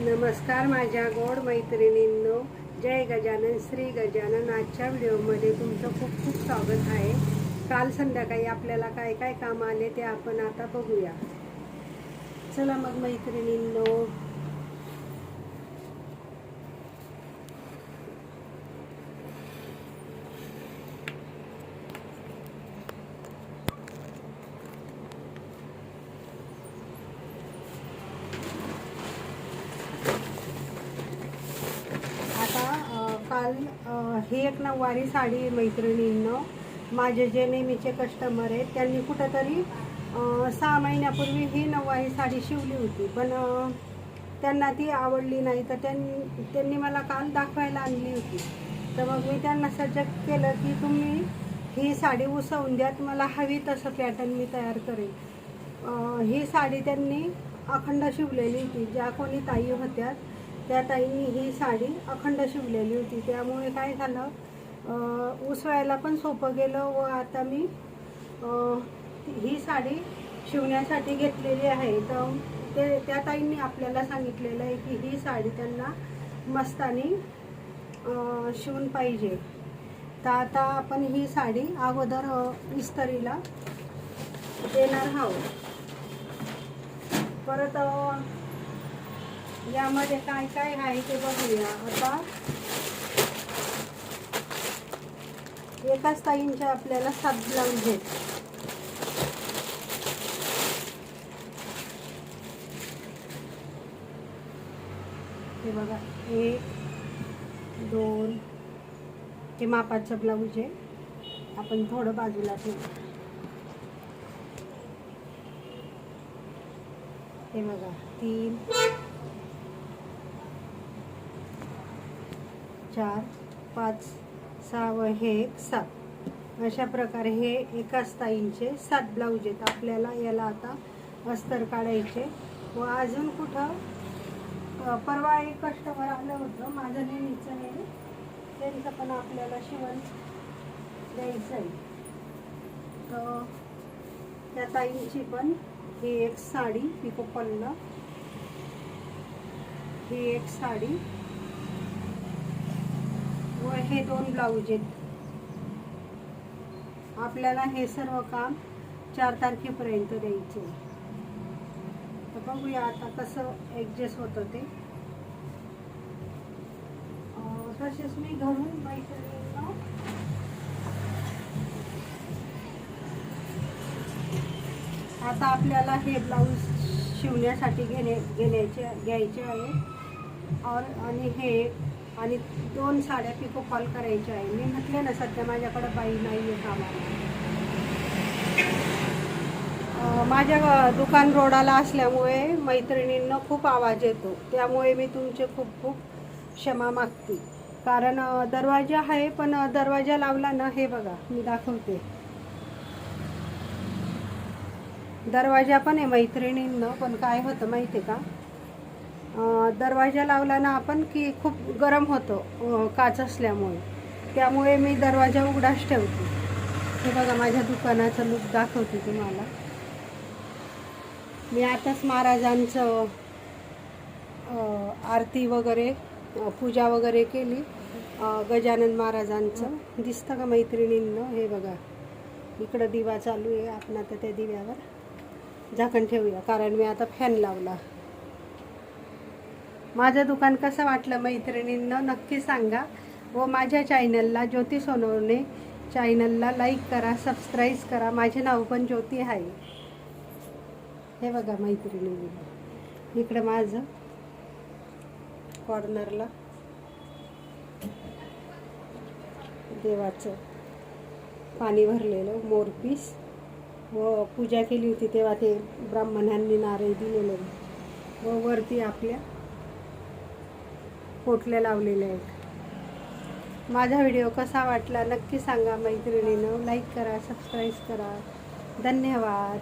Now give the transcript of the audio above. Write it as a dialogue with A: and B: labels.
A: नमस्कार माझ्या गोड मैत्रिणींनो. जय गजानन श्री गजानन. आजच्या व्हिडिओमध्ये तुमचं खूप खूप स्वागत आहे. काल संध्याकाळी आपल्याला काय काय काम आले ते आपण आता बघूया. चला मग मैत्रिणींनो आता अ, काल ही एक नऊवारी साडी मैत्रिणींनं माझे जे नेहमीचे कस्टमर आहेत त्यांनी कुठंतरी सहा महिन्यापूर्वी ही नऊवारी साडी शिवली होती. पण त्यांना ती आवडली नाही तर त्यांनी त्यांनी मला काल दाखवायला आणली होती. तर मग मी त्यांना सजग केलं की तुम्ही ही साडी उसवून द्या मला हवी तसं पॅटर्न मी तयार करेन. ही साडी त्यांनी अखंड शिवलेली होती ज्या कोणी ताई होत्या त्या ताई ही साडी अखंड शिवलेली होती. त्यामुळे काय झालं उसवायला पण सोपं गेलं व आता मी ही साडी शिवण्यासाठी घेतलेली आहे. तर ते त्या ताईंनी आपल्याला सांगितलेलं आहे की ही साडी त्यांना मस्तानी शिवून पाहिजे. तर आता आपण ही साडी अगोदर इस्तरीला देणार आहोत. परत यामध्ये काय काय आहे ते बघूया आता. एकाच ताईंच्या आपल्याला सात ब्लाऊज आहेत. हे बघा एक दोन हे मापाचं ब्लाऊज आहे. आपण थोडं बाजूला ठेवू. हे बघा तीन चार पाच सहा व हे एक सात. अशा प्रकारे हे एकाच ताईंचे सात ब्लाऊज आहेत. आपल्याला याला आता अस्तर काढायचे. व अजून कुठं? परवा एक कस्टमर आलं होतं माझं नेहमीचं नाही त्यांचं पण आपल्याला शिवण द्यायचं आहे. तर त्या ताईंची पण ही एक साडी पिको पल्ल. ही एक साडी. व हे दोन ब्लाऊज आहेत. आपल्याला हे सर्व काम चार तारखेपर्यंत द्यायचे आहे. तर बघूया आता कसं ॲडजस्ट होतं ते. तसेच मी घरून मैत्रिणींना आता आपल्याला हे ब्लाऊज शिवण्यासाठी घेणे घेण्याचे घ्यायचे आहे. और आणि हे आणि दोन साड्या पिको कॉल करायच्या आहे. मी म्हटले ना सध्या माझ्याकडं बाई नाही आहे कामाला माझ्या दुकान रोडाला असल्यामुळे मैत्रिणींना खूप आवाज येतो. त्यामुळे मी तुमचे खूप खूप क्षमा मागते. कारण दरवाजा आहे पण दरवाजा लावला ना हे बघा मी दाखवते. दरवाजा पण आहे मैत्रिणींना पण काय होतं माहिती आहे का? दरवाजा लावला ना आपण की खूप गरम होतो काच असल्यामुळे. त्यामुळे मी दरवाजा उघडाच ठेवते. हे बघा माझ्या दुकानाचं लुक दाखवते तुम्हाला. मी आताच महाराजांचं आरती वगैरे पूजा वगैरे केली. गजानन महाराजांचं. दिसतं का मैत्रिणींनं? हे बघा. इकडं दिवा चालू आहे. आपण आता त्या दिव्यावर झाकण ठेवूया. कारण मी आता फॅन लावला. माझं दुकान कसं वाटलं मैत्रिणींना नक्की सांगा. व माझ्या चॅनलला ज्योती सोनवणे चॅनलला लाईक करा सबस्क्राईब करा. माझे नाव पण ज्योती आहे. हे बघा मैत्रिणी इकडं माझं कॉर्नरला देवाचं पाणी भरलेलं मोरपीस व पूजा केली होती तेव्हा ते ब्राह्मणांनी नारळ दिलेले. व वरती आपल्या पोटल्या लावलेल्या आहेत. माझा व्हिडिओ कसा वाटला नक्की सांगा मैत्रिणीनं. लाईक करा सबस्क्राईब करा. धन्यवाद.